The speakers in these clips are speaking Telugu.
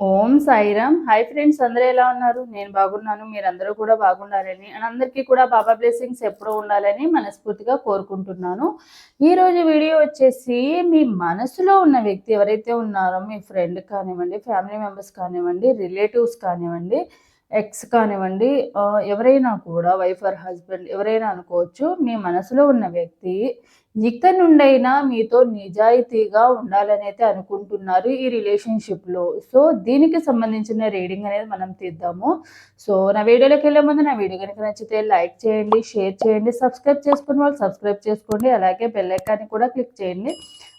ఓం సాయిరామ్. హాయ్ ఫ్రెండ్స్ అందరూ ఎలా ఉన్నారు? నేను బాగున్నాను మీరందరూ కూడా బాగుండాలని అండ్ అందరికీ కూడా బాబా బ్లెస్సింగ్స్ ఎప్పుడూ ఉండాలని మనస్ఫూర్తిగా కోరుకుంటున్నాను. ఈరోజు వీడియో వచ్చేసి మీ మనసులో ఉన్న వ్యక్తి ఎవరైతే ఉన్నారో మీ ఫ్రెండ్ కానివ్వండి ఫ్యామిలీ మెంబర్స్ కానివ్వండి రిలేటివ్స్ కానివ్వండి ఎక్స్ కానివ్వండి ఎవరైనా కూడా వైఫ్ ఆర్ హస్బెండ్ ఎవరైనా అనుకోవచ్చు మీ మనసులో ఉన్న వ్యక్తి ఇక నుండైనా మీతో నిజాయితీగా ఉండాలని అయితే అనుకుంటున్నారు ఈ రిలేషన్షిప్లో. సో దీనికి సంబంధించిన రీడింగ్ అనేది మనం తీద్దాము. సో నా వీడియోలోకి వెళ్ళే ముందు నా వీడియో కనుక నచ్చితే లైక్ చేయండి షేర్ చేయండి సబ్స్క్రైబ్ చేసుకున్న వాళ్ళు సబ్స్క్రైబ్ చేసుకోండి అలాగే బెల్లైకాన్ని కూడా క్లిక్ చేయండి.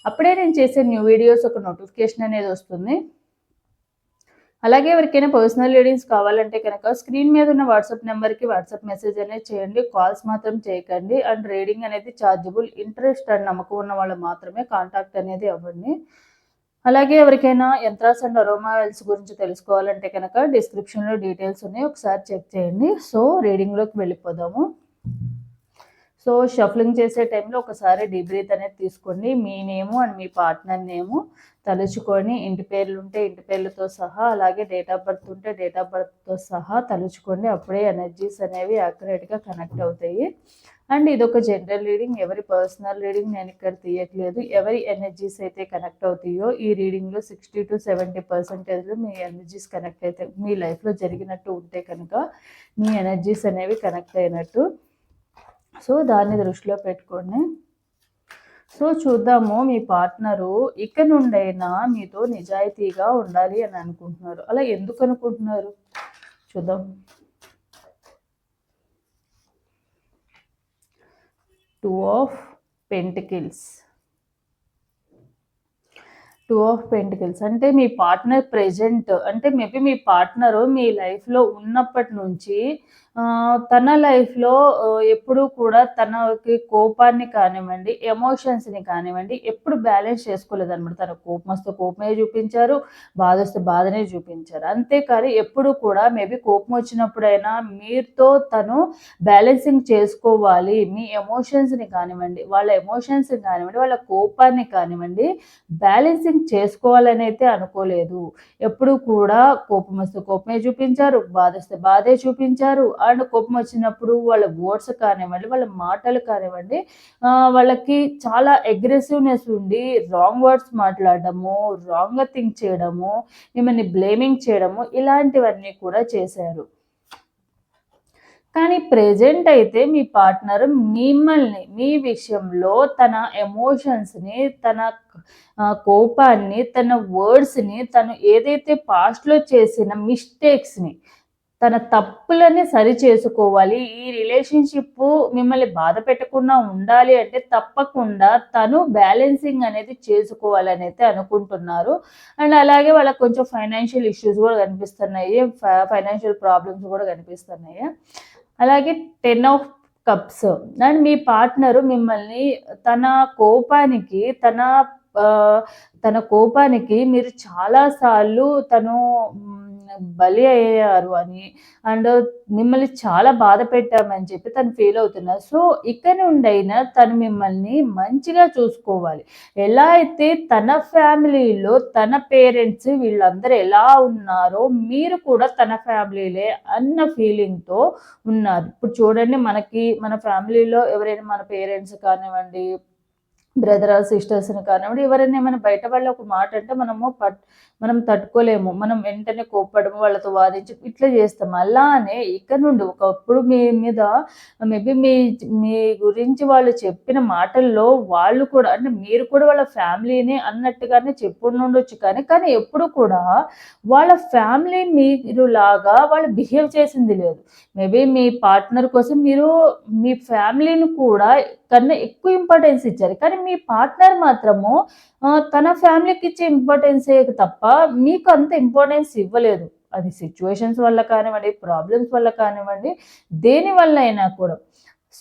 అప్పుడే నేను చేసే న్యూ వీడియోస్ ఒక నోటిఫికేషన్ అనేది వస్తుంది. అలాగే ఎవరికైనా పర్సనల్ రీడింగ్స్ కావాలంటే కనుక స్క్రీన్ మీద ఉన్న వాట్సాప్ నెంబర్కి వాట్సాప్ మెసేజ్ అనేది చేయండి. కాల్స్ మాత్రం చేయకండి. అండ్ రీడింగ్ అనేది ఛార్జబుల్ ఇంట్రెస్ట్ అండ్ నమ్మకం ఉన్న వాళ్ళు మాత్రమే కాంటాక్ట్ అనేది అవ్వండి. అలాగే ఎవరికైనా యంత్రాస్ అండ్ అరోమాయిల్స్ గురించి తెలుసుకోవాలంటే కనుక డిస్క్రిప్షన్లో డీటెయిల్స్ ఉన్నాయి. ఒకసారి చెక్ చేయండి. సో రీడింగ్లోకి వెళ్ళిపోదాము. సో షఫ్లింగ్ చేసే టైంలో ఒకసారి డిబ్రీత్ అనేది తీసుకోండి. మీ నేము అండ్ మీ పార్ట్నర్ నేము తలుచుకొని ఇంటి పేర్లు ఉంటే ఇంటి పేర్లతో సహా అలాగే డేట్ ఆఫ్ బర్త్ ఉంటే డేట్ ఆఫ్ బర్త్తో సహా తలుచుకోండి. అప్పుడే ఎనర్జీస్ అనేవి యాక్యురేట్గా కనెక్ట్ అవుతాయి. అండ్ ఇది ఒక జనరల్ రీడింగ్ ఎవరి పర్సనల్ రీడింగ్ నేను ఇక్కడ తీయట్లేదు. ఎవరి ఎనర్జీస్ అయితే కనెక్ట్ అవుతాయో ఈ రీడింగ్లో సిక్స్టీ టు సెవెంటీ పర్సెంటేజ్లో మీ ఎనర్జీస్ కనెక్ట్ అయితే మీ లైఫ్లో జరిగినట్టు ఉంటే కనుక మీ ఎనర్జీస్ అనేవి కనెక్ట్ అయినట్టు. సో దాన్ని దృష్టిలో పెట్టుకోండి. సో చూద్దాము మీ పార్ట్నరు ఇక నుండైనా మీతో నిజాయితీగా ఉండాలి అని అనుకుంటున్నారు. అలా ఎందుకు అనుకుంటున్నారు? చూద్దాం. Two of pentacles two of pentacles అంటే మీ పార్ట్నర్ ప్రెజెంట్ అంటే మేబీ మీ పార్ట్నర్ మీ లైఫ్లో ఉన్నప్పటి నుంచి తన లైఫ్లో ఎప్పుడూ కూడా తనకి కోపాన్ని కానివ్వండి ఎమోషన్స్ని కానివ్వండి ఎప్పుడు బ్యాలెన్స్ చేసుకోలేదు అనమాట తన కోపం వస్తే కోపమే చూపించారు బాధ వస్తే బాధనే చూపించారు. అంతేకాని ఎప్పుడు కూడా మేబీ కోపం వచ్చినప్పుడైనా మీతో తను బ్యాలెన్సింగ్ చేసుకోవాలి. మీ ఎమోషన్స్ని కానివ్వండి వాళ్ళ ఎమోషన్స్ని కానివ్వండి వాళ్ళ కోపాన్ని కానివ్వండి బ్యాలెన్సింగ్ చేసుకోవాలని అయితే అనుకోలేదు. ఎప్పుడు కూడా కోపం వస్తే కోపమే చూపించారు బాధ వస్తే బాధే చూపించారు. అండ్ కోపం వచ్చినప్పుడు వాళ్ళ వర్డ్స్ కానివ్వండి వాళ్ళ మాటలు కానివ్వండి వాళ్ళకి చాలా అగ్రెసివ్నెస్ ఉండి రాంగ్ వర్డ్స్ మాట్లాడడము రాంగ్గా థింక్ చేయడము మిమ్మల్ని బ్లేమింగ్ చేయడము ఇలాంటివన్నీ కూడా చేశారు. కానీ ప్రెజెంట్ అయితే మీ పార్ట్నర్ మిమ్మల్ని మీ విషయంలో తన ఎమోషన్స్ని తన కోపాన్ని తన వర్డ్స్ని తను ఏదైతే పాస్ట్లో చేసిన మిస్టేక్స్ని తన తప్పులని సరి చేసుకోవాలి ఈ రిలేషన్షిప్ మిమ్మల్ని బాధ పెట్టకుండా ఉండాలి అంటే తప్పకుండా తను బ్యాలెన్సింగ్ అనేది చేసుకోవాలని అయితే అనుకుంటున్నారు. అండ్ అలాగే వాళ్ళకి కొంచెం ఫైనాన్షియల్ ఇష్యూస్ కూడా కనిపిస్తున్నాయి ఫైనాన్షియల్ ప్రాబ్లమ్స్ కూడా కనిపిస్తున్నాయి. అలాగే టెన్ ఆఫ్ కప్స్ అండ్ మీ పార్ట్నరు మిమ్మల్ని తన కోపానికి తన తన కోపానికి మీరు చాలాసార్లు తను బలి అయ్యారు అని. అండ్ మిమ్మల్ని చాలా బాధ పెట్టామని చెప్పి తను ఫీల్ అవుతున్నారు. సో ఇక్కడ నుండైనా తను మిమ్మల్ని మంచిగా చూసుకోవాలి. ఎలా అయితే తన ఫ్యామిలీలో తన పేరెంట్స్ వీళ్ళందరూ ఎలా ఉన్నారో మీరు కూడా తన ఫ్యామిలీలే అన్న ఫీలింగ్తో ఉన్నారు. ఇప్పుడు చూడండి మనకి మన ఫ్యామిలీలో ఎవరైనా మన పేరెంట్స్ కానివ్వండి బ్రదర్ సిస్టర్స్ని కానివ్వండి ఎవరైనా ఏమైనా బయట వాళ్ళ ఒక మాట అంటే మనము పట్ మనం తట్టుకోలేము మనం వెంటనే కోప్పడము వాళ్ళతో వాదించి ఇట్లా చేస్తాం. అలానే ఇక్కడ నుండి ఒకప్పుడు మీ మీద మేబీ మీ మీ గురించి వాళ్ళు చెప్పిన మాటల్లో వాళ్ళు కూడా అంటే మీరు కూడా వాళ్ళ ఫ్యామిలీని అన్నట్టుగానే చెప్పుడు ఉండొచ్చు కానీ కానీ ఎప్పుడు కూడా వాళ్ళ ఫ్యామిలీ మీరు లాగా వాళ్ళు బిహేవ్ చేసింది లేదు. మేబీ మీ పార్ట్నర్ కోసం మీరు మీ ఫ్యామిలీని కూడా కన్నా ఎక్కువ ఇంపార్టెన్స్ ఇచ్చారు. కానీ మీ పార్ట్నర్ మాత్రము తన ఫ్యామిలీకి ఇచ్చే ఇంపార్టెన్సే తప్ప మీకు అంత ఇంపార్టెన్స్ ఇవ్వలేదు. అది సిచ్యువేషన్స్ వల్ల కానివ్వండి ప్రాబ్లమ్స్ వల్ల కానివ్వండి దేని వల్ల అయినా కూడా.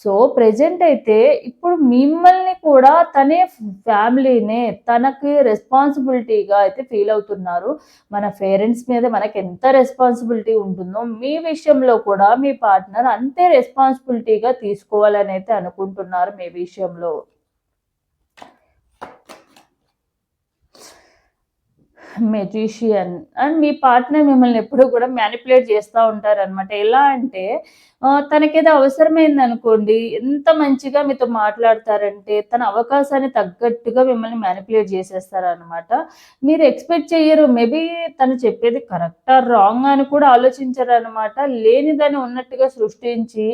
సో ప్రెజెంట్ అయితే ఇప్పుడు మిమ్మల్ని కూడా తనే ఫ్యామిలీనే తనకి రెస్పాన్సిబిలిటీగా అయితే ఫీల్ అవుతున్నారు. మన పేరెంట్స్ మీద మనకి ఎంత రెస్పాన్సిబిలిటీ ఉంటుందో మీ విషయంలో కూడా మీ పార్ట్నర్ అంతే రెస్పాన్సిబిలిటీగా తీసుకోవాలని అయితే అనుకుంటున్నారు మీ విషయంలో. మెజిషియన్ అండ్ మీ పార్ట్నర్ మిమ్మల్ని ఎప్పుడూ కూడా మ్యానిపులేట్ చేస్తూ ఉంటారనమాట ఎలా అంటే తనకేదో అవసరమైంది అనుకోండి ఎంత మంచిగా మీతో మాట్లాడతారంటే తన అవకాశాన్ని తగ్గట్టుగా మిమ్మల్ని మ్యానిపులేట్ చేసేస్తారనమాట మీరు ఎక్స్పెక్ట్ చేయరు మేబీ తను చెప్పేది కరెక్టా రాంగ్ అని కూడా ఆలోచించరు అనమాట లేనిదని ఉన్నట్టుగా సృష్టించి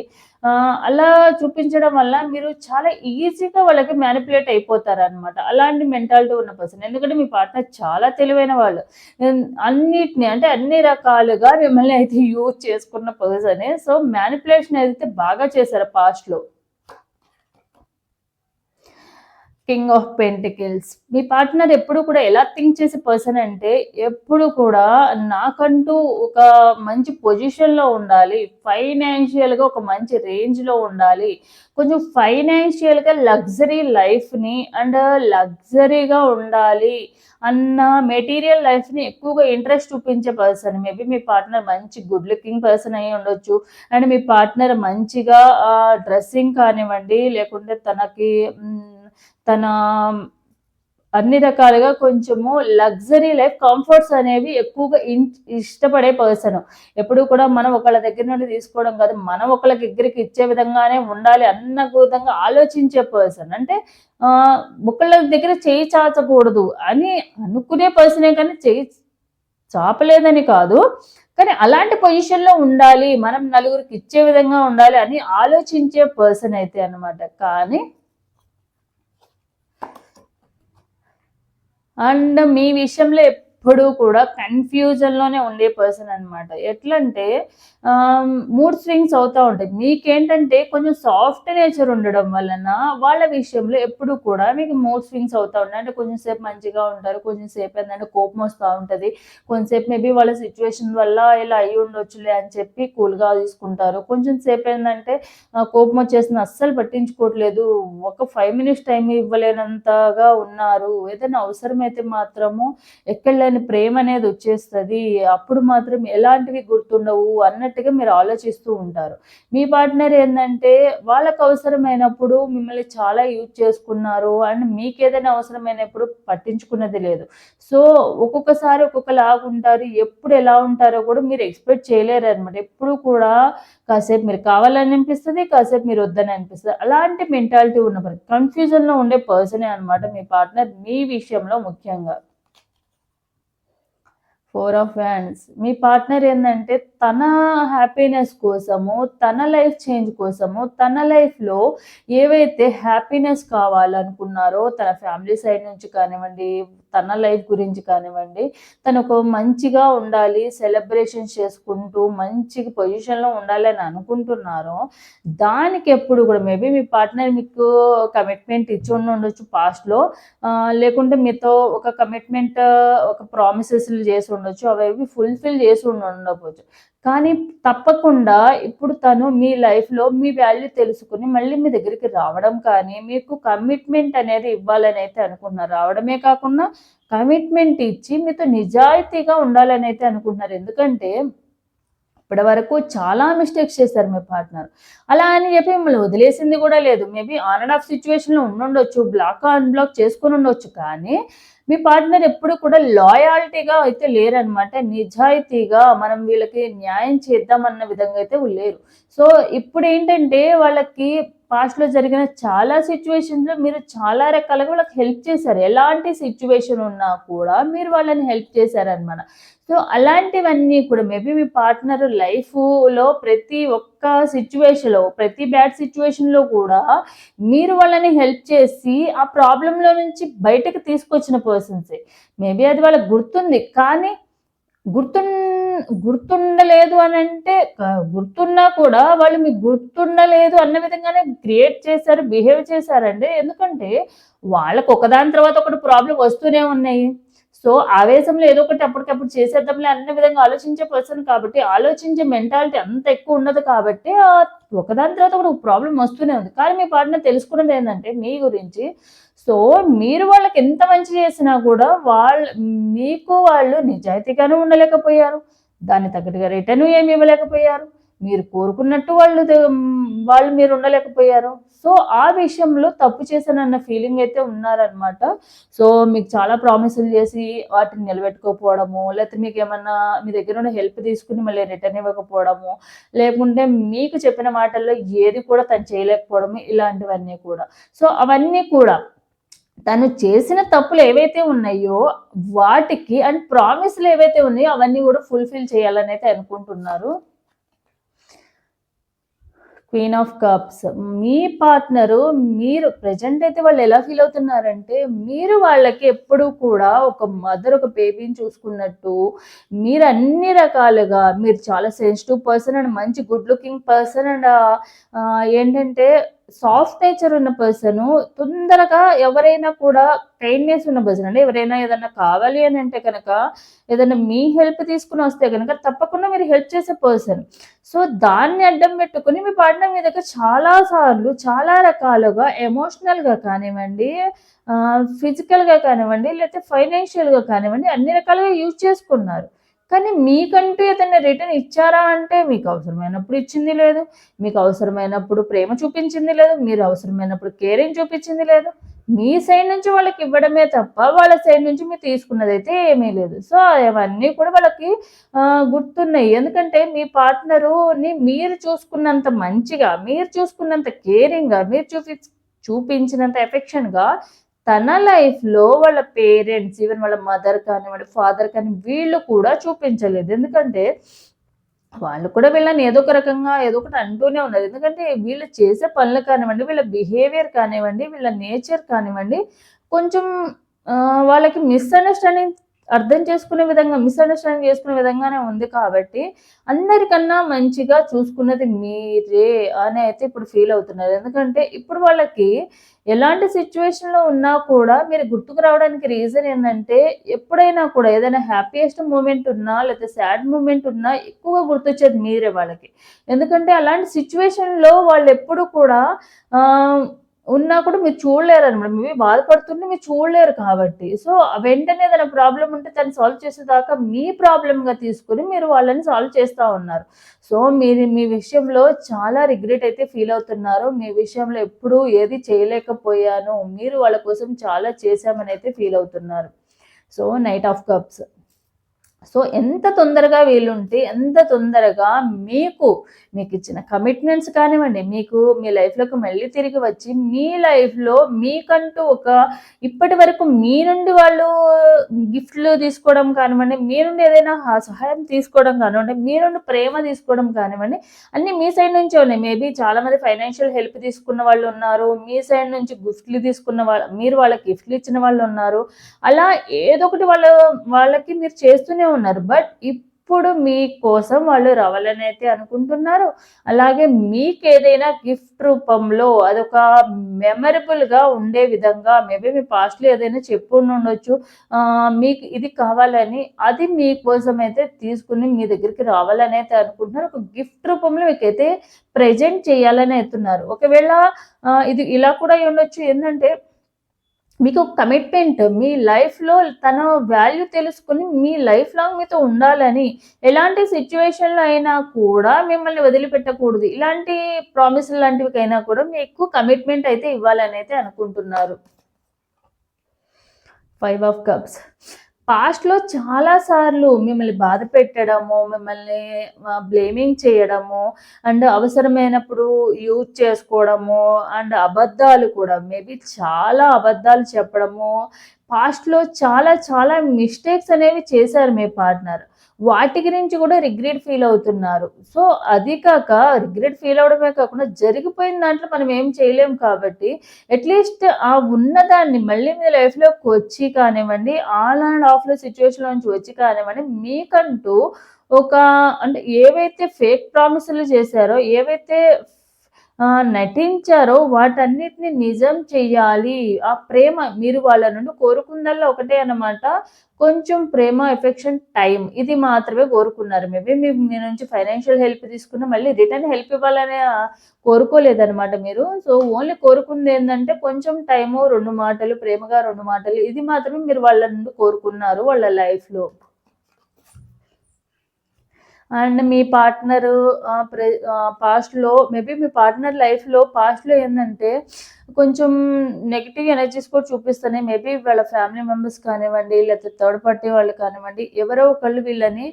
అలా చూపించడం వల్ల మీరు చాలా ఈజీగా వాళ్ళకి మ్యానిపులేట్ అయిపోతారు అనమాట అలాంటి మెంటాలిటీ ఉన్న పర్సన్ ఎందుకంటే మీ పార్ట్నర్ చాలా తెలివైన వాళ్ళు. అన్నిటిని అంటే అన్ని రకాలుగా మిమ్మల్ని అయితే యూజ్ చేసుకున్న పర్సనే సో మ్యానిపులేషన్ ఏదైతే బాగా చేశారు పాస్ట్లో కింగ్ ఆఫ్ పెంటికిల్స్ మీ పార్ట్నర్ ఎప్పుడు కూడా ఎలా థింక్ చేసే పర్సన్ అంటే ఎప్పుడు కూడా నాకంటూ ఒక మంచి పొజిషన్లో ఉండాలి. ఫైనాన్షియల్గా ఒక మంచి రేంజ్లో ఉండాలి. కొంచెం ఫైనాన్షియల్గా లగ్జరీ లైఫ్ని అండ్ లగ్జరీగా ఉండాలి అన్న మెటీరియల్ లైఫ్ని ఎక్కువగా ఇంట్రెస్ట్ చూపించే పర్సన్ మేబీ మీ పార్ట్నర్ మంచి గుడ్ లుకింగ్ పర్సన్ అయి ఉండొచ్చు. అండ్ మీ పార్ట్నర్ మంచిగా డ్రెస్సింగ్ కానివ్వండి లేకుంటే తనకి తన అన్ని రకాలుగా కొంచెము లగ్జరీ లైఫ్ కంఫర్ట్స్ అనేవి ఎక్కువగా ఇన్- ఇష్టపడే పర్సన్ ఎప్పుడు కూడా మనం ఒకళ్ళ దగ్గర నుండి తీసుకోవడం కాదు మనం ఒకళ్ళ దగ్గరికి ఇచ్చే విధంగానే ఉండాలి అన్న విధంగా ఆలోచించే పర్సన్ అంటే ఒకళ్ళ దగ్గర చేయి చాచకూడదు అని అనుకునే పర్సనే కానీ చేయి చాపలేదని కాదు. కానీ అలాంటి పొజిషన్లో ఉండాలి మనం నలుగురికి ఇచ్చే విధంగా ఉండాలి అని ఆలోచించే పర్సన్ అయితే అన్నమాట. కానీ అండ్ మీ విషయంలో ఎప్పుడూ కూడా కన్ఫ్యూజన్లోనే ఉండే పర్సన్ అనమాట ఎట్లంటే మూడ్ స్వింగ్స్ అవుతూ ఉంటాయి. మీకేంటంటే కొంచెం సాఫ్ట్ నేచర్ ఉండడం వలన వాళ్ళ విషయంలో ఎప్పుడు కూడా మీకు మూడ్ స్వింగ్స్ అవుతూ ఉంటాయి. అంటే కొంచెం సేపు మంచిగా ఉంటారు కొంచెం సేపు ఏంటంటే కోపం వస్తూ ఉంటుంది. కొంచెంసేపు మేబీ వాళ్ళ సిచ్యువేషన్ వల్ల ఇలా అయ్యి ఉండొచ్చులే అని చెప్పి కూల్గా తీసుకుంటారు. కొంచెం సేపు ఏంటంటే కోపం వచ్చేసిన అస్సలు పట్టించుకోవట్లేదు. ఒక ఫైవ్ మినిట్స్ టైం ఇవ్వలేనంతగా ఉన్నారు. ఏదైనా అవసరమైతే మాత్రము ఎక్కడ లేని ప్రేమ అనేది వచ్చేస్తుంది. అప్పుడు మాత్రం ఎలాంటివి గుర్తుండవు అన్నట్టుగా మీరు ఆలోచిస్తూ ఉంటారు. మీ పార్ట్నర్ ఏంటంటే వాళ్ళకు అవసరమైనప్పుడు మిమ్మల్ని చాలా యూజ్ చేసుకున్నారు అండ్ మీకు ఏదైనా అవసరమైనప్పుడు పట్టించుకున్నది లేదు. సో ఒక్కొక్కసారి ఒక్కొక్కలాగా ఉంటారు. ఎప్పుడు ఎలా ఉంటారో కూడా మీరు ఎక్స్పెక్ట్ చేయలేరు అనమాట ఎప్పుడు కూడా కాసేపు మీరు కావాలని అనిపిస్తుంది కాసేపు మీరు వద్దని అనిపిస్తుంది. అలాంటి మెంటాలిటీ ఉన్న కన్ఫ్యూజన్లో ఉండే పర్సనే అనమాట మీ పార్ట్నర్ మీ విషయంలో ముఖ్యంగా. ఫోర్ ఆఫ్ హ్యాండ్స్ మీ పార్ట్నర్ ఏంటంటే తన హ్యాపీనెస్ కోసము తన లైఫ్ చేంజ్ కోసము తన లైఫ్లో ఏవైతే హ్యాపీనెస్ కావాలనుకున్నారో తన ఫ్యామిలీ సైడ్ నుంచి కానివ్వండి తన లైఫ్ గురించి కానివ్వండి తను ఒక మంచిగా ఉండాలి సెలబ్రేషన్స్ చేసుకుంటూ మంచి పొజిషన్లో ఉండాలి అని అనుకుంటున్నారో దానికి ఎప్పుడు కూడా మేబీ మీ పార్ట్నర్ మీకు కమిట్మెంట్ ఇచ్చి ఉండి ఉండొచ్చు పాస్ట్లో లేకుంటే మీతో ఒక కమిట్మెంట్ ఒక ప్రామిసెస్లు చేసి ఉండొచ్చు అవి ఫుల్ఫిల్ చేసి ఉండకపోవచ్చు. కానీ తప్పకుండా ఇప్పుడు తను మీ లైఫ్లో మీ వాల్యూ తెలుసుకుని మళ్ళీ మీ దగ్గరికి రావడం కానీ మీకు కమిట్మెంట్ అనేది ఇవ్వాలని అయితే అనుకుంటున్నారు. రావడమే కాకుండా కమిట్మెంట్ ఇచ్చి మీతో నిజాయితీగా ఉండాలని అయితే అనుకుంటున్నారు. ఎందుకంటే ఇప్పటి వరకు చాలా మిస్టేక్స్ చేశారు మీ పార్ట్నర్ అలా అని చెప్పి మిమ్మల్ని వదిలేసింది కూడా లేదు. మేబీ ఆన్ అండ్ ఆఫ్ సిచ్యువేషన్లో ఉండుండొచ్చు బ్లాక్ అన్బ్లాక్ చేసుకుని ఉండొచ్చు కానీ మీ పార్ట్నర్ ఎప్పుడు కూడా లాయాలిటీగా అయితే లేరనమాట నిజాయితీగా మనం వీళ్ళకి న్యాయం చేద్దామన్న విధంగా అయితే లేరు. సో ఇప్పుడు ఏంటంటే వాళ్ళకి పాస్ట్లో జరిగిన చాలా సిచ్యువేషన్స్లో మీరు చాలా రకాలుగా వాళ్ళకి హెల్ప్ చేశారు. ఎలాంటి సిచ్యువేషన్ ఉన్నా కూడా మీరు వాళ్ళని హెల్ప్ చేశారనమాట. సో అలాంటివన్నీ కూడా మేబీ మీ పార్ట్నర్ లైఫ్లో ప్రతి ఒక్క సిచ్యువేషన్లో ప్రతి బ్యాడ్ సిచ్యువేషన్లో కూడా మీరు వాళ్ళని హెల్ప్ చేసి ఆ ప్రాబ్లంలో నుంచి బయటకు తీసుకొచ్చిన పర్సన్సే మేబీ అది వాళ్ళకి గుర్తుంది కానీ గుర్తు గుర్తుండలేదు అని అంటే గుర్తున్నా కూడా వాళ్ళు మీకు గుర్తుండలేదు అన్న విధంగానే క్రియేట్ చేశారు బిహేవ్ చేశారండి. ఎందుకంటే వాళ్ళకు ఒకదాని తర్వాత ఒకటి ప్రాబ్లం వస్తూనే ఉన్నాయి. సో ఆవేశంలో ఏదో ఒకటి అప్పటికప్పుడు చేసేద్దాంలే అన్న విధంగా ఆలోచించే పర్సన్ కాబట్టి ఆలోచించే మెంటాలిటీ అంత ఎక్కువ ఉండదు కాబట్టి ఒకదాని తర్వాత ఒకటి ప్రాబ్లం వస్తూనే ఉంది. కానీ మీ పార్ట్నర్ తెలుసుకున్నది ఏంటంటే మీ గురించి. సో మీరు వాళ్ళకి ఎంత మంచి చేసినా కూడా వాళ్ళ మీకు వాళ్ళు నిజాయితీగానే ఉండలేకపోయారు. దాన్ని తగ్గట్టుగా రిటర్న్ ఏమి ఇవ్వలేకపోయారు. మీరు కోరుకున్నట్టు వాళ్ళు వాళ్ళు మీరు ఉండలేకపోయారు. సో ఆ విషయంలో తప్పు చేశానన్న ఫీలింగ్ అయితే ఉన్నారనమాట సో మీకు చాలా ప్రామిసులు చేసి వాటిని నిలబెట్టుకోకపోవడము లేకపోతే మీకు ఏమన్నా మీ దగ్గర ఉన్న హెల్ప్ తీసుకుని మళ్ళీ రిటర్న్ ఇవ్వకపోవడము లేకుంటే మీకు చెప్పిన మాటల్లో ఏది కూడా తను చేయలేకపోవడము ఇలాంటివన్నీ కూడా. సో అవన్నీ కూడా తను చేసిన తప్పులు ఏవైతే ఉన్నాయో వాటికి అండ్ ప్రామిస్లు ఏవైతే ఉన్నాయో అవన్నీ కూడా ఫుల్ఫిల్ చేయాలని అయితే అనుకుంటున్నారు. క్వీన్ ఆఫ్ కప్స్ మీ పార్ట్నరు మీరు ప్రజెంట్ అయితే వాళ్ళు ఎలా ఫీల్ అవుతున్నారంటే మీరు వాళ్ళకి ఎప్పుడూ కూడా ఒక మదర్ ఒక బేబీని చూసుకున్నట్టు మీరు అన్ని రకాలుగా మీరు చాలా సెన్సిటివ్ పర్సన్ అండ్ మంచి గుడ్ లుకింగ్ పర్సన్ అండ్ ఏంటంటే సాఫ్ట్ నేచర్ ఉన్న పర్సన్ తొందరగా ఎవరైనా కూడా కైండ్నెస్ ఉన్న పర్సన్ అంటే ఎవరైనా ఏదైనా కావాలి అని అంటే కనుక ఏదైనా మీ హెల్ప్ తీసుకుని వస్తే కనుక తప్పకుండా మీరు హెల్ప్ చేసే పర్సన్ సో దాన్ని అడ్డం పెట్టుకుని మీ పార్ట్నర్ మీ దగ్గర చాలా సార్లు చాలా రకాలుగా ఎమోషనల్గా కానివ్వండి ఫిజికల్గా కానివ్వండి లేకపోతే ఫైనాన్షియల్గా కానివ్వండి అన్ని రకాలుగా యూజ్ చేసుకున్నారు. కానీ మీకంటూ ఏదైనా రిటర్న్ ఇచ్చారా అంటే మీకు అవసరమైనప్పుడు ఇచ్చింది లేదు మీకు అవసరమైనప్పుడు ప్రేమ చూపించింది లేదు మీరు అవసరమైనప్పుడు కేరింగ్ చూపించింది లేదు. మీ సైడ్ నుంచి వాళ్ళకి ఇవ్వడమే తప్ప వాళ్ళ సైడ్ నుంచి మీరు తీసుకున్నది అయితే ఏమీ లేదు. సో అవన్నీ కూడా వాళ్ళకి గుర్తున్నాయి. ఎందుకంటే మీ పార్ట్నరుని మీరు చూసుకున్నంత మంచిగా మీరు చూసుకున్నంత కేరింగ్గా మీరు చూపి చూపించినంత ఎఫెక్షన్గా తన లైఫ్లో వాళ్ళ పేరెంట్స్ ఈవెన్ వాళ్ళ మదర్ కానివ్వండి ఫాదర్ కానీ వీళ్ళు కూడా చూపించలేదు. ఎందుకంటే వాళ్ళు కూడా వీళ్ళని ఏదో ఒక రకంగా ఏదో ఒకటి అంటూనే ఉన్నారు. ఎందుకంటే వీళ్ళు చేసే పనులు కానివ్వండి వీళ్ళ బిహేవియర్ కానివ్వండి వీళ్ళ నేచర్ కానివ్వండి కొంచెం వాళ్ళకి మిస్అండర్స్టాండింగ్ అర్థం చేసుకునే విధంగా మిస్అండర్స్టాండింగ్ చేసుకునే విధంగానే ఉంది కాబట్టి అందరికన్నా మంచిగా చూసుకున్నది మీరే అని అయితే ఇప్పుడు ఫీల్ అవుతున్నారు. ఎందుకంటే ఇప్పుడు వాళ్ళకి ఎలాంటి సిచ్యువేషన్లో ఉన్నా కూడా మీరు గుర్తుకు రావడానికి రీజన్ ఏంటంటే ఎప్పుడైనా కూడా ఏదైనా హ్యాపీయెస్ట్ మూమెంట్ ఉన్నా లేకపోతే సాడ్ మూమెంట్ ఉన్నా ఎక్కువగా గుర్తొచ్చేది మీరే వాళ్ళకి. ఎందుకంటే అలాంటి సిచ్యువేషన్లో వాళ్ళు ఎప్పుడు కూడా ఉన్నా కూడా మీరు చూడలేరు అనమాట మేబీ బాధపడుతుంటే మీరు చూడలేరు కాబట్టి. సో వెంటనే ఏదైనా ప్రాబ్లం ఉంటే దాన్ని సాల్వ్ చేసేదాకా మీ ప్రాబ్లమ్గా తీసుకుని మీరు వాళ్ళని సాల్వ్ చేస్తూ ఉన్నారు. సో మీరు మీ విషయంలో చాలా రిగ్రెట్ అయితే ఫీల్ అవుతున్నారు. మీ విషయంలో ఎప్పుడూ ఏది చేయలేకపోయాను. మీరు వాళ్ళ కోసం చాలా చేశామని అయితే ఫీల్ అవుతున్నారు. So knight of cups so ఎంత తొందరగా వీలుంటే ఎంత తొందరగా మీకు మీకు ఇచ్చిన కమిట్మెంట్స్ కానివ్వండి మీకు మీ లైఫ్లోకి మళ్ళీ తిరిగి వచ్చి మీ లైఫ్లో మీకంటూ ఒక ఇప్పటి వరకు మీ నుండి వాళ్ళు గిఫ్ట్లు తీసుకోవడం కానివ్వండి మీ నుండి ఏదైనా సహాయం తీసుకోవడం కానివ్వండి మీ నుండి ప్రేమ తీసుకోవడం కానివ్వండి అన్ని మీ సైడ్ నుంచే ఉన్నాయి. మేబీ చాలామంది ఫైనాన్షియల్ హెల్ప్ తీసుకున్న వాళ్ళు ఉన్నారు మీ సైడ్ నుంచి గిఫ్ట్లు తీసుకున్న వాళ్ళు మీరు వాళ్ళకి గిఫ్ట్లు ఇచ్చిన వాళ్ళు ఉన్నారు. అలా ఏదో ఒకటి వాళ్ళ వాళ్ళకి మీరు చేస్తూనే ఉన్నారు. బట్ ఇప్పుడు మీకోసం వాళ్ళు రావాలని అయితే అనుకుంటున్నారు. అలాగే మీకు ఏదైనా గిఫ్ట్ రూపంలో అదొక మెమరబుల్గా ఉండే విధంగా మేబీ మీ పాస్ట్లో ఏదైనా చెప్పు ఉండొచ్చు. మీకు ఇది కావాలని అది మీకోసం అయితే తీసుకుని మీ దగ్గరికి రావాలని అయితే అనుకుంటున్నారు. ఒక గిఫ్ట్ రూపంలో మీకైతే ప్రజెంట్ చేయాలని అవుతున్నారు ఒకవేళ ఇది ఇలా కూడా అయి ఉండొచ్చు. ఏంటంటే మీకు కమిట్మెంట్ మీ లైఫ్లో తన వాల్యూ తెలుసుకుని మీ లైఫ్ లాంగ్ మీతో ఉండాలని ఎలాంటి సిచ్యువేషన్లో అయినా కూడా మిమ్మల్ని వదిలిపెట్టకూడదు. ఇలాంటి ప్రామిస్ లాంటివికైనా కూడా మీకు కమిట్మెంట్ అయితే ఇవ్వాలని అయితే అనుకుంటున్నారు. ఫైవ్ ఆఫ్ కప్స్ పాస్ట్లో చాలా సార్లు మిమ్మల్ని బాధ పెట్టడము మిమ్మల్ని బ్లేమింగ్ చేయడము అండ్ అవసరమైనప్పుడు యూజ్ చేసుకోవడము అండ్ అబద్ధాలు కూడా మేబీ చాలా అబద్ధాలు చెప్పడము. పాస్ట్లో చాలా చాలా మిస్టేక్స్ అనేవి చేశారు మీ పార్ట్నర్ వాటి గురించి కూడా రిగ్రెట్ ఫీల్ అవుతున్నారు. సో అది కాక రిగ్రెట్ ఫీల్ అవడమే కాకుండా జరిగిపోయిన దాంట్లో మనం ఏం చేయలేం కాబట్టి అట్లీస్ట్ ఆ ఉన్నదాన్ని మళ్ళీ మీ లైఫ్లోకి వచ్చి కానివ్వండి ఆన్ అండ్ ఆఫ్లో సిచ్యువేషన్ నుంచి వచ్చి కానివ్వండి మీకంటూ ఒక అంటే ఏవైతే ఫేక్ ప్రామిసులు చేశారో ఏవైతే నటించారో వాటన్నిటిని నిజం చెయ్యాలి. ఆ ప్రేమ మీరు వాళ్ళ నుండి కోరుకుందల్లా ఒకటే అనమాట కొంచెం ప్రేమ ఎఫెక్షన్ టైం ఇది మాత్రమే కోరుకున్నారు. మేబీ మీ మీ నుంచి ఫైనాన్షియల్ హెల్ప్ తీసుకున్న మళ్ళీ రిటర్న్ హెల్ప్ ఇవ్వాలనే కోరుకోలేదనమాట కోరుకోలేదన్నమాట మీరు. సో ఓన్లీ కోరుకుంది ఏంటంటే కొంచెం టైము రెండు మాటలు ప్రేమగా రెండు మాటలు ఇది మాత్రమే మీరు వాళ్ళ నుండి కోరుకున్నారు వాళ్ళ లైఫ్లో. అండ్ మీ పార్ట్నరు ప్రె పాస్ట్లో మేబీ మీ పార్ట్నర్ లైఫ్లో పాస్ట్లో ఏంటంటే కొంచెం నెగిటివ్ ఎనర్జీస్ కూడా చూపిస్తున్నాయి మేబీ వాళ్ళ ఫ్యామిలీ మెంబర్స్ కానివ్వండి లేకపోతే థర్డ్ పార్టీ వాళ్ళు కానివ్వండి ఎవరో ఒకళ్ళు వీళ్ళని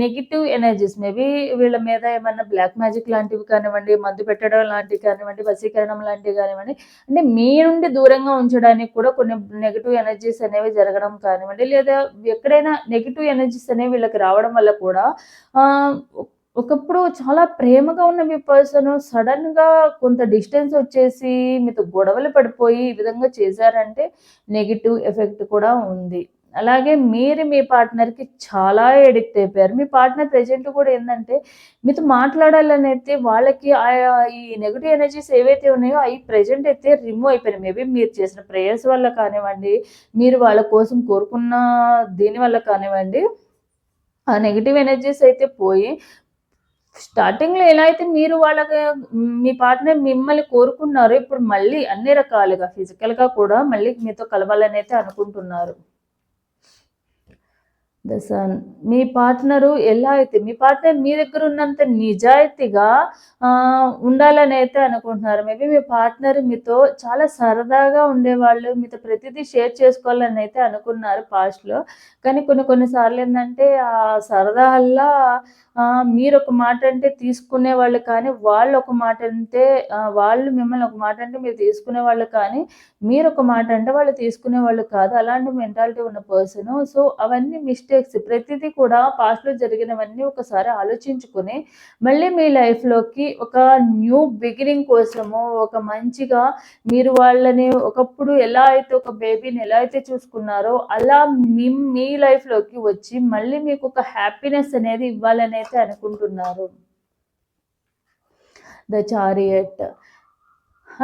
నెగిటివ్ ఎనర్జీస్ మేబీ వీళ్ళ మీద ఏమన్నా బ్లాక్ మ్యాజిక్ లాంటివి కానివ్వండి మందు పెట్టడం లాంటివి కానివ్వండి వశీకరణం లాంటివి కానివ్వండి అంటే మీ నుండి దూరంగా ఉంచడానికి కూడా కొన్ని నెగిటివ్ ఎనర్జీస్ అనేవి జరగడం కానివ్వండి లేదా ఎక్కడైనా నెగిటివ్ ఎనర్జీస్ అనేవి వీళ్ళకి రావడం వల్ల కూడా ఒకప్పుడు చాలా ప్రేమగా ఉన్న మీ పర్సన్ సడన్గా కొంత డిస్టెన్స్ వచ్చేసి మీతో గొడవలు పడిపోయి ఈ విధంగా చేశారంటే నెగిటివ్ ఎఫెక్ట్ కూడా ఉంది. అలాగే మీరు మీ పార్ట్నర్కి చాలా ఎడిక్ట్ అయిపోయారు. మీ పార్ట్నర్ ప్రజెంట్ కూడా ఏంటంటే మీతో మాట్లాడాలని అయితే వాళ్ళకి ఈ నెగిటివ్ ఎనర్జీస్ ఏవైతే ఉన్నాయో అవి ప్రజెంట్ అయితే రిమూవ్ అయిపోయినాయి మేబీ మీరు చేసిన ప్రేయర్స్ వల్ల కానివ్వండి మీరు వాళ్ళ కోసం కోరుకున్న దీని వల్ల కానివ్వండి ఆ నెగిటివ్ ఎనర్జీస్ అయితే పోయి స్టార్టింగ్లో ఎలా అయితే మీరు వాళ్ళకి మీ పార్ట్నర్ మిమ్మల్ని కోరుకున్నారో ఇప్పుడు మళ్ళీ అన్ని రకాలుగా ఫిజికల్గా కూడా మళ్ళీ మీతో కలవాలని అయితే అనుకుంటున్నారు. The sun. మీ పార్ట్నరు ఎలా అయితే మీ పార్ట్నర్ మీ దగ్గర ఉన్నంత నిజాయితీగా ఉండాలని అయితే అనుకుంటున్నారు. మేబీ మీ పార్ట్నర్ మీతో చాలా సరదాగా ఉండేవాళ్ళు మీతో ప్రతిదీ షేర్ చేసుకోవాలని అయితే అనుకున్నారు పాస్ట్లో. కానీ కొన్ని కొన్నిసార్లు ఏంటంటే ఆ సరదా వల్ల మీరు ఒక మాట అంటే తీసుకునే వాళ్ళు కానీ వాళ్ళు ఒక మాట అంటే వాళ్ళు మిమ్మల్ని ఒక మాట అంటే మీరు తీసుకునే వాళ్ళు కానీ మీరు ఒక మాట అంటే వాళ్ళు తీసుకునే వాళ్ళు కాదు. అలాంటి మెంటాలిటీ ఉన్న పర్సన్ సో అవన్నీ మిస్టేక్స్ ప్రతిదీ కూడా పాస్ట్లో జరిగినవన్నీ ఒకసారి ఆలోచించుకొని మళ్ళీ మీ లైఫ్లోకి ఒక న్యూ బిగినింగ్ కోసము ఒక మంచిగా మీరు వాళ్ళని ఒకప్పుడు ఎలా అయితే ఒక బేబీని ఎలా అయితే చూసుకున్నారో అలా మీ మీ లైఫ్లోకి వచ్చి మళ్ళీ మీకు ఒక హ్యాపీనెస్ అనేది ఇవ్వాలనేది అయితే అనుకుంటున్నారు. ద చారియట్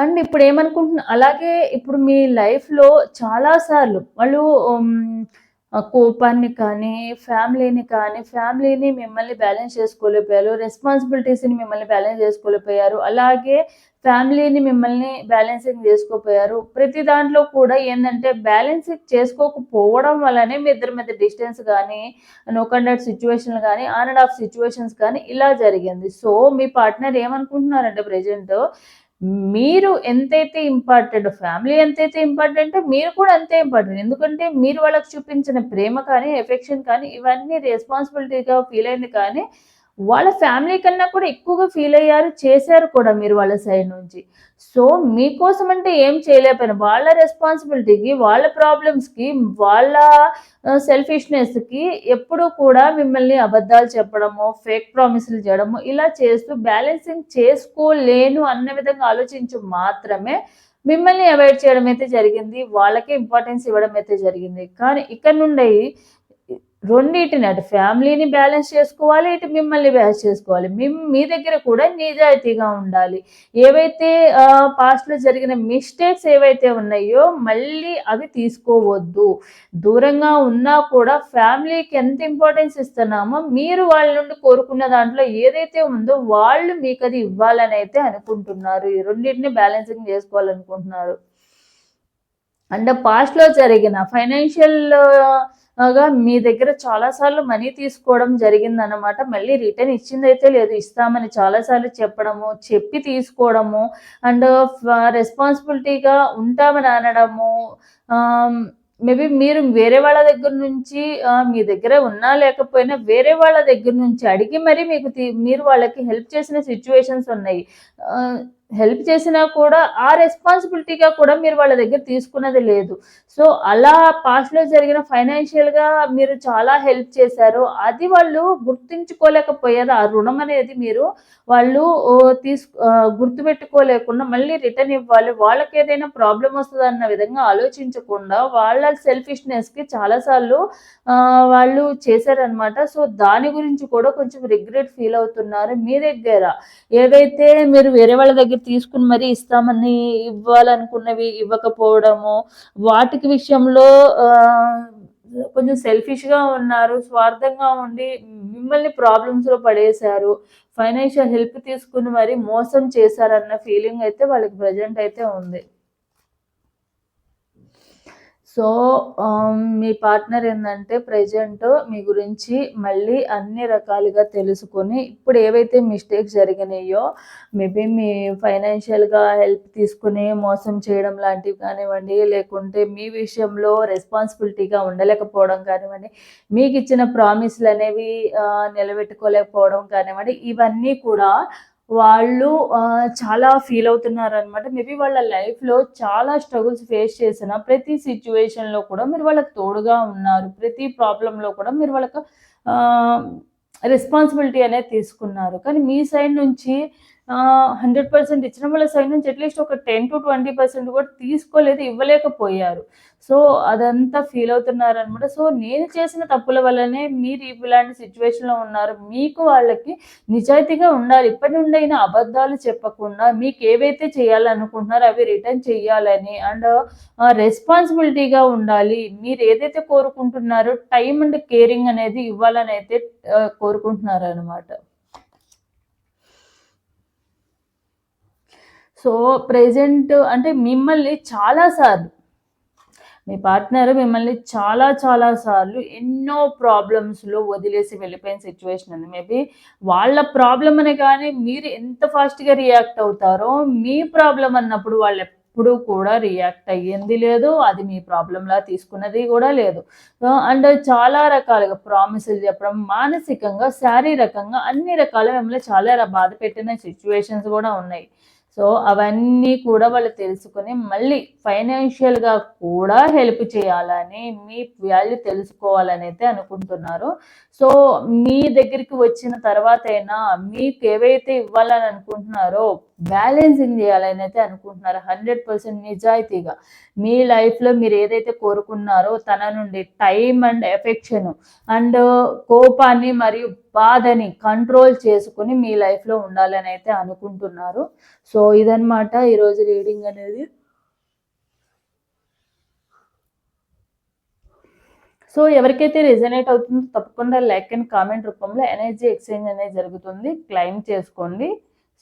అండ్ ఇప్పుడు ఏమనుకుంటున్నా అలాగే ఇప్పుడు మీ లైఫ్లో చాలాసార్లు వాళ్ళు కోపాన్ని కానీ ఫ్యామిలీని కానీ ఫ్యామిలీని మిమ్మల్ని బ్యాలెన్స్ చేసుకోలేకపోయారు రెస్పాన్సిబిలిటీస్ని మిమ్మల్ని బ్యాలెన్స్ చేసుకోలేకపోయారు. అలాగే ఫ్యామిలీని మిమ్మల్ని బ్యాలెన్సింగ్ చేసుకోపోయారు. ప్రతి దాంట్లో కూడా ఏంటంటే బ్యాలెన్సింగ్ చేసుకోకపోవడం వల్లనే మీ ఇద్దరి మీద డిస్టెన్స్ కానీ నో కండక్ట్ సిచ్యువేషన్లు కానీ ఆన్ అండ్ ఆఫ్ సిచ్యువేషన్స్ కానీ ఇలా జరిగింది. సో మీ పార్ట్నర్ ఏమనుకుంటున్నారంటే ప్రజెంట్ మీరు ఎంతైతే ఇంపార్టెంట్ ఫ్యామిలీ ఎంతైతే ఇంపార్టెంట్ మీరు కూడా అంతే ఇంపార్టెంట్. ఎందుకంటే మీరు వాళ్ళకి చూపించిన ప్రేమ కానీ ఎఫెక్షన్ కానీ ఇవన్నీ రెస్పాన్సిబిలిటీగా ఫీల్ అయింది కానీ వాళ్ళ ఫ్యామిలీ కన్నా కూడా ఎక్కువగా ఫీల్ అయ్యారు చేశారు కూడా మీరు వాళ్ళ సైడ్ నుంచి. సో మీకోసం అంటే ఏం చేయలేకపోయినా వాళ్ళ రెస్పాన్సిబిలిటీకి వాళ్ళ ప్రాబ్లమ్స్కి వాళ్ళ సెల్ఫిష్నెస్కి ఎప్పుడూ కూడా మిమ్మల్ని అబద్ధాలు చెప్పడము ఫేక్ ప్రామిస్లు చేయడము ఇలా చేస్తూ బ్యాలెన్సింగ్ చేసుకోలేను అన్న విధంగా ఆలోచించు మాత్రమే మిమ్మల్ని అవాయిడ్ చేయడం అయితే జరిగింది వాళ్ళకే ఇంపార్టెన్స్ ఇవ్వడం అయితే జరిగింది. కానీ ఇక్కడ నుండి రెండింటిని అటు ఫ్యామిలీని బ్యాలెన్స్ చేసుకోవాలి ఇటు మిమ్మల్ని బ్యాలెన్స్ చేసుకోవాలి. మీ మీ దగ్గర కూడా నిజాయితీగా ఉండాలి. ఏవైతే పాస్ట్లో జరిగిన మిస్టేక్స్ ఏవైతే ఉన్నాయో మళ్ళీ అవి తీసుకోవద్దు. దూరంగా ఉన్నా కూడా ఫ్యామిలీకి ఎంత ఇంపార్టెన్స్ ఇస్తున్నామో మీరు వాళ్ళ నుండి కోరుకున్న దాంట్లో ఏదైతే ఉందో వాళ్ళు మీకు అది ఇవ్వాలని అయితే అనుకుంటున్నారు. ఈ రెండింటిని బ్యాలెన్సింగ్ చేసుకోవాలనుకుంటున్నారు. అంటే పాస్ట్లో జరిగిన ఫైనాన్షియల్ గా మీ దగ్గర చాలాసార్లు మనీ తీసుకోవడం జరిగిందనమాట మళ్ళీ రిటర్న్ ఇచ్చిందైతే లేదు. ఇస్తామని చాలాసార్లు చెప్పడము చెప్పి తీసుకోవడము అండ్ రెస్పాన్సిబిలిటీగా ఉంటామని అనడము మేబీ మీరు వేరే వాళ్ళ దగ్గర నుంచి మీ దగ్గర ఉన్నా లేకపోయినా వేరే వాళ్ళ దగ్గర నుంచి అడిగి మరి మీకు మీరు వాళ్ళకి హెల్ప్ చేసిన సిచ్యువేషన్స్ ఉన్నాయి. హెల్ప్ చేసినా కూడా ఆ రెస్పాన్సిబిలిటీగా కూడా మీరు వాళ్ళ దగ్గర తీసుకున్నది లేదు. సో అలా పాస్ట్లో జరిగిన ఫైనాన్షియల్గా మీరు చాలా హెల్ప్ చేశారు. అది వాళ్ళు గుర్తించుకోలేకపోయారు. ఆ రుణం అనేది మీరు వాళ్ళు తీసు గుర్తుపెట్టుకోలేకుండా మళ్ళీ రిటర్న్ ఇవ్వాలి. వాళ్ళకి ఏదైనా ప్రాబ్లం వస్తుంది అన్న విధంగా ఆలోచించకుండా వాళ్ళ సెల్ఫిష్నెస్కి చాలాసార్లు వాళ్ళు చేశారనమాట సో దాని గురించి కూడా కొంచెం రిగ్రెట్ ఫీల్ అవుతున్నారు మీ దగ్గర. ఏదైతే మీరు వేరే వాళ్ళ దగ్గర తీసుకుని మరీ ఇస్తామని ఇవ్వాలనుకున్నవి ఇవ్వకపోవడము వాటికి విషయంలో కొంచెం సెల్ఫిష్గా ఉన్నారు స్వార్థంగా ఉండి మిమ్మల్ని ప్రాబ్లమ్స్లో పడేశారు ఫైనాన్షియల్ హెల్ప్ తీసుకుని మరి మోసం చేశారన్న ఫీలింగ్ అయితే వాళ్ళకి ప్రజెంట్ అయితే ఉంది. సో మీ పార్ట్నర్ ఏంటంటే ప్రజెంట్ మీ గురించి మళ్ళీ అన్ని రకాలుగా తెలుసుకొని ఇప్పుడు ఏవైతే మిస్టేక్స్ జరిగినాయో మేబీ మీ ఫైనాన్షియల్గా హెల్ప్ తీసుకుని మోసం చేయడం లాంటివి కానివ్వండి లేకుంటే మీ విషయంలో రెస్పాన్సిబిలిటీగా ఉండలేకపోవడం కానివ్వండి మీకు ఇచ్చిన ప్రామిస్లు అనేవి నిలబెట్టుకోలేకపోవడం కానివ్వండి ఇవన్నీ కూడా వాళ్ళు చాలా ఫీల్ అవుతున్నారు అనమాట మేబీ వాళ్ళ లైఫ్లో చాలా స్ట్రగుల్స్ ఫేస్ చేసిన ప్రతి సిచ్యువేషన్లో కూడా మీరు వాళ్ళకి తోడుగా ఉన్నారు. ప్రతి ప్రాబ్లంలో కూడా మీరు వాళ్ళకి రెస్పాన్సిబిలిటీ అనేది తీసుకున్నారు. కానీ మీ సైడ్ నుంచి హండ్రెడ్ పర్సెంట్ ఇచ్చిన వాళ్ళ సైడ్ నుంచి అట్లీస్ట్ ఒక టెన్ టు ట్వంటీ పర్సెంట్ కూడా తీసుకోలేదు ఇవ్వలేకపోయారు. సో అదంతా ఫీల్ అవుతున్నారు అనమాట సో నేను చేసిన తప్పుల వల్లనే మీరు ఇలాంటి సిచ్యువేషన్లో ఉన్నారు. మీకు వాళ్ళకి నిజాయితీగా ఉండాలి. ఇప్పటి నుండి అయినా అబద్ధాలు చెప్పకుండా మీకు ఏవైతే చేయాలనుకుంటున్నారో అవి రిటర్న్ చేయాలని అండ్ రెస్పాన్సిబిలిటీగా ఉండాలి. మీరు ఏదైతే కోరుకుంటున్నారో టైం అండ్ కేరింగ్ అనేది ఇవ్వాలని అయితే కోరుకుంటున్నారు అనమాట సో ప్రెజెంట్ అంటే మిమ్మల్ని చాలాసార్లు మీ పార్ట్నర్ మిమ్మల్ని చాలా చాలా సార్లు ఎన్నో ప్రాబ్లమ్స్లో వదిలేసి వెళ్ళిపోయిన సిచ్యువేషన్ ఉంది మేబీ వాళ్ళ ప్రాబ్లం అని కానీ మీరు ఎంత ఫాస్ట్గా రియాక్ట్ అవుతారో మీ ప్రాబ్లం అన్నప్పుడు వాళ్ళు ఎప్పుడూ కూడా రియాక్ట్ అయ్యింది లేదు అది మీ ప్రాబ్లంలా తీసుకున్నది కూడా లేదు. అండ్ చాలా రకాలుగా ప్రామిసెస్ చెప్పడం మానసికంగా శారీరకంగా అన్ని రకాల మిమ్మల్ని చాలా బాధ పెట్టిన సిచ్యువేషన్స్ కూడా ఉన్నాయి. సో అవన్నీ కూడా వాళ్ళు తెలుసుకొని మళ్ళీ ఫైనాన్షియల్గా కూడా హెల్ప్ చేయాలని మీ వాల్యూ తెలుసుకోవాలని అయితే అనుకుంటున్నారు. సో మీ దగ్గరికి వచ్చిన తర్వాత అయినా మీకు ఏవైతే ఇవ్వాలని అనుకుంటున్నారో బ్యాలెన్సింగ్ చేయాలని అయితే అనుకుంటున్నారు. హండ్రెడ్ పర్సెంట్ నిజాయితీగా. మీ లైఫ్లో మీరు ఏదైతే కోరుకున్నారో తన నుండి టైం అండ్ ఎఫెక్షన్ అండ్ కోపాన్ని మరియు బాధని కంట్రోల్ చేసుకుని మీ లైఫ్లో ఉండాలని అయితే అనుకుంటున్నారు. సో ఇదనమాట ఈరోజు రీడింగ్ అనేది. సో ఎవరికైతే రిజనేట్ అవుతుందో తప్పకుండా లైక్ అండ్ కామెంట్ రూపంలో ఎనర్జీ ఎక్స్చేంజ్ అనేది జరుగుతుంది. క్లైమ్ చేసుకోండి.